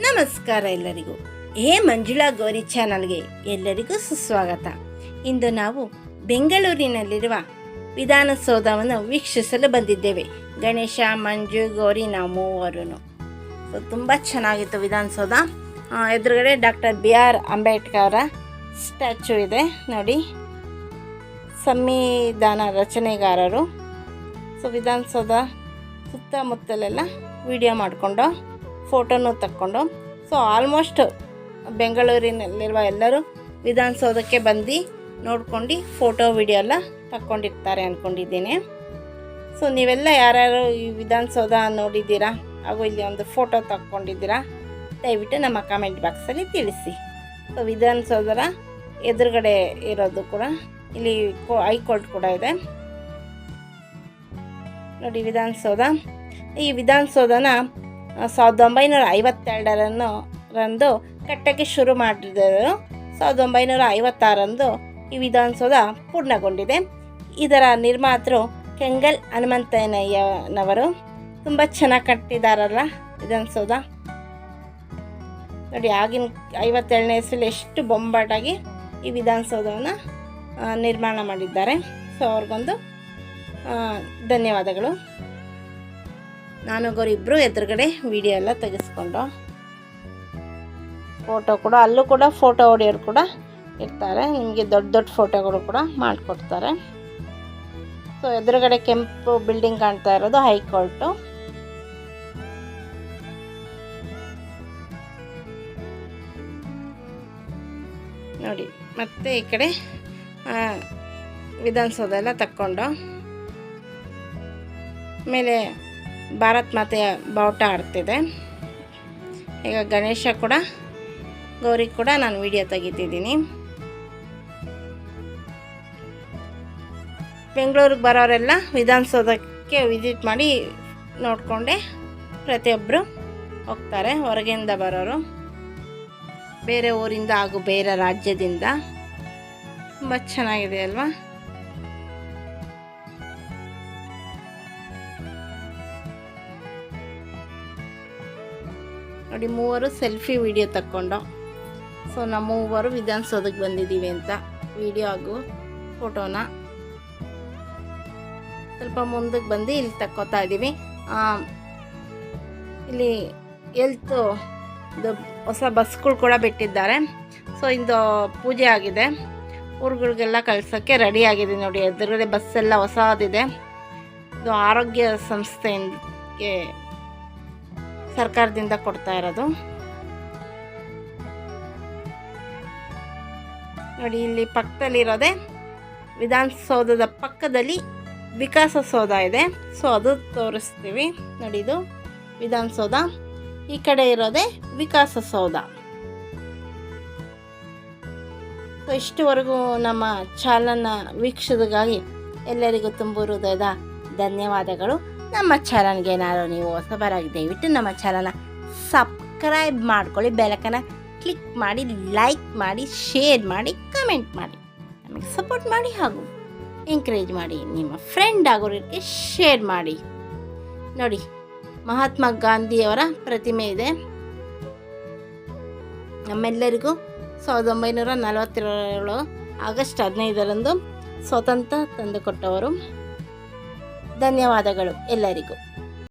ನಮಸ್ಕಾರ ಎಲ್ಲರಿಗೂ. ಏ ಮಂಜುಳಾ ಗೌರಿ ಚಾನಲ್ಗೆ ಎಲ್ಲರಿಗೂ ಸುಸ್ವಾಗತ. ಇಂದು ನಾವು ಬೆಂಗಳೂರಿನಲ್ಲಿರುವ ವಿಧಾನಸೌಧವನ್ನು ವೀಕ್ಷಿಸಲು ಬಂದಿದ್ದೇವೆ. ಗಣೇಶ, ಮಂಜು, ಗೌರಿ, ನಾವು ಮೂವರು ಸೊ ತುಂಬ ಚೆನ್ನಾಗಿತ್ತು ವಿಧಾನಸೌಧ. ಎದುರುಗಡೆ ಡಾಕ್ಟರ್ ಬಿ ಆರ್ ಅಂಬೇಡ್ಕರ್ ಅವರ ಇದೆ. ನೋಡಿ, ಸಂವಿಧಾನ ರಚನೆಗಾರರು. ಸೊ ವಿಧಾನಸೌಧ ಸುತ್ತಮುತ್ತಲೆಲ್ಲ ವಿಡಿಯೋ ಮಾಡಿಕೊಂಡು ಫೋಟೋನು ತಕ್ಕೊಂಡು. ಸೊ ಆಲ್ಮೋಸ್ಟ್ ಬೆಂಗಳೂರಿನಲ್ಲಿರುವ ಎಲ್ಲರೂ ವಿಧಾನಸೌಧಕ್ಕೆ ಬಂದು ನೋಡ್ಕೊಂಡು ಫೋಟೋ ವಿಡಿಯೋ ಎಲ್ಲ ತಕ್ಕೊಂಡಿರ್ತಾರೆ ಅಂದ್ಕೊಂಡಿದ್ದೀನಿ ಸೊ ನೀವೆಲ್ಲ ಯಾರ್ಯಾರು ಈ ವಿಧಾನಸೌಧ ನೋಡಿದ್ದೀರಾ? ಹಾಗೂ ಇಲ್ಲಿ ಒಂದು ಫೋಟೋ ತಕ್ಕೊಂಡಿದ್ದೀರಾ? ದಯವಿಟ್ಟು ನಮ್ಮ ಕಾಮೆಂಟ್ ಬಾಕ್ಸಲ್ಲಿ ತಿಳಿಸಿ. ಸೊ ವಿಧಾನಸೌಧರ ಎದುರುಗಡೆ ಇರೋದು ಕೂಡ ಇಲ್ಲಿ ಹೈಕೋರ್ಟ್ ಕೂಡ ಇದೆ. ನೋಡಿ, ವಿಧಾನಸೌಧ. ಈ ವಿಧಾನಸೌಧನ ಸಾವಿರದ ಒಂಬೈನೂರ ಐವತ್ತೆರಡರನ್ನು ರಂದು ಕಟ್ಟಕ್ಕೆ ಶುರು ಮಾಡಿದರು. ಸಾವಿರದ ಒಂಬೈನೂರ ಐವತ್ತಾರರಂದು ಈ ವಿಧಾನಸೌಧ ಪೂರ್ಣಗೊಂಡಿದೆ. ಇದರ ನಿರ್ಮಾತೃ ಕೆಂಗಲ್ ಹನುಮಂತಯ್ಯನವರು. ತುಂಬ ಚೆನ್ನಾಗಿ ಕಟ್ಟಿದಾರಲ್ಲ ವಿಧಾನಸೌಧ. ನೋಡಿ, ಆಗಿನ ಐವತ್ತೇಳನೇ ಇಸ್ವಿಲಿ ಎಷ್ಟು ಬೊಂಬಾಟಾಗಿ ಈ ವಿಧಾನಸೌಧವನ್ನು ನಿರ್ಮಾಣ ಮಾಡಿದ್ದಾರೆ. ಸೊ, ಅವ್ರಿಗೊಂದು ಧನ್ಯವಾದಗಳು. ನಾನು ಅವರಿಬ್ಬರು ಎದುರುಗಡೆ ವಿಡಿಯೋ ಎಲ್ಲ ತೆಗೆಸ್ಕೊಂಡು ಫೋಟೋ ಕೂಡ, ಅಲ್ಲೂ ಕೂಡ ಫೋಟೋ ಹೊಡೆಯೋರು ಕೂಡ ಇರ್ತಾರೆ ನಿಮಗೆ ದೊಡ್ಡ ದೊಡ್ಡ ಫೋಟೋಗಳು ಕೂಡ ಮಾಡಿಕೊಡ್ತಾರೆ. ಸೊ ಎದುರುಗಡೆ ಕೆಂಪು ಬಿಲ್ಡಿಂಗ್ ಕಾಣ್ತಾ ಇರೋದು ಹೈಕೋರ್ಟು ನೋಡಿ, ಮತ್ತೆ ಈ ಕಡೆ ವಿಧಾನಸೌಧ ಎಲ್ಲ ತಕ್ಕೊಂಡು, ಮೇಲೆ ಭಾರತ್ ಮಾತೆಯ ಬಾವುಟ ಆಡ್ತಿದೆ ಈಗ ಗಣೇಶ ಕೂಡ, ಗೌರಿ ಕೂಡ ನಾನು ವಿಡಿಯೋ ತೆಗಿತಿದ್ದೀನಿ. ಬೆಂಗಳೂರಿಗೆ ಬರೋರೆಲ್ಲ ವಿಧಾನಸೌಧಕ್ಕೆ ವಿಸಿಟ್ ಮಾಡಿ ನೋಡಿಕೊಂಡೆ. ಪ್ರತಿಯೊಬ್ಬರು ಹೋಗ್ತಾರೆ, ಹೊರಗಿಂದ ಬರೋರು. ಬೇರೆ ಊರಿಂದ ಹಾಗೂ ಬೇರೆ ರಾಜ್ಯದಿಂದ. ತುಂಬ ಚೆನ್ನಾಗಿದೆ ಅಲ್ವಾ? ನೋಡಿ ಮೂವರು ಸೆಲ್ಫಿ ವಿಡಿಯೋ ತಕ್ಕೊಂಡು. ಸೊ ನಮ್ಮ ಮೂವರು ವಿಧಾನಸೌಧಕ್ಕೆ ಬಂದಿದ್ದೀವಿ ಅಂತ. ವಿಡಿಯೋ ಹಾಗೂ ಫೋಟೋನ ಸ್ವಲ್ಪ ಮುಂದಕ್ಕೆ ಬಂದು ಇಲ್ಲಿ ತಕ್ಕೋತಾ ಇದ್ದೀವಿ. ಇಲ್ಲಿ ಎಲ್ತ್ ಹೊಸ ಬಸ್ಗಳು ಕೂಡ ಬಿಟ್ಟಿದ್ದಾರೆ. ಸೊ ಇಂದು ಪೂಜೆ ಆಗಿದೆ. ಊರುಗಳಿಗೆಲ್ಲ ಕಳ್ಸೋಕ್ಕೆ ರೆಡಿ ಆಗಿದೆ ನೋಡಿ. ಎದುರುಗಡೆ ಬಸ್ಸೆಲ್ಲ ಹೊಸದಿದೆ. ಇದು ಆರೋಗ್ಯ ಸಂಸ್ಥೆಗೆ ಸರ್ಕಾರದಿಂದ ಕೊಡ್ತಾ ಇರೋದು. ನೋಡಿ, ಇಲ್ಲಿ ಪಕ್ಕದಲ್ಲಿರೋದೆ ವಿಧಾನಸೌಧದ ಪಕ್ಕದಲ್ಲಿ ವಿಕಾಸಸೌಧ ಇದೆ. ಸೊ ಅದು ತೋರಿಸ್ತೀವಿ. ನೋಡಿ, ಇದು ವಿಧಾನಸೌಧ. ಈ ಕಡೆ ಇರೋದೆ ವಿಕಾಸಸೌಧ ಸೊ ಇಷ್ಟುವರೆಗೂ ನಮ್ಮ ಚಾಲನ ವೀಕ್ಷಿಸಿಗಾಗಿ ಎಲ್ಲರಿಗೂ ತುಂಬ ಹೃದಯದ ಧನ್ಯವಾದಗಳು. ನಮ್ಮ ಚಾನಲ್ಗೆ ಏನಾದ್ರು ನೀವು ಹೊಸಬರಾಗಿ ದಯವಿಟ್ಟು ನಮ್ಮ ಚಾನಲ್ನ ಸಬ್ಸ್ಕ್ರೈಬ್ ಮಾಡ್ಕೊಳ್ಳಿ ಬೆಲಕನ ಕ್ಲಿಕ್ ಮಾಡಿ ಲೈಕ್ ಮಾಡಿ ಶೇರ್ ಮಾಡಿ ಕಮೆಂಟ್ ಮಾಡಿ. ನಮಗೆ ಸಪೋರ್ಟ್ ಮಾಡಿ ಹಾಗೂ ಎಂಕರೇಜ್ ಮಾಡಿ, ನಿಮ್ಮ ಫ್ರೆಂಡ್ ಆಗೋರಿಗೆ ಶೇರ್ ಮಾಡಿ. ನೋಡಿ, ಮಹಾತ್ಮ ಗಾಂಧಿಯವರ ಪ್ರತಿಮೆ ಇದೆ. ನಮ್ಮೆಲ್ಲರಿಗೂ ಸಾವಿರದ ಒಂಬೈನೂರ ನಲವತ್ತೇಳು ಆಗಸ್ಟ್ ಹದಿನೈದರಂದು ಸ್ವಾತಂತ್ರ್ಯ ತಂದುಕೊಟ್ಟವರು. ಧನ್ಯವಾದಗಳು ಎಲ್ಲರಿಗೂ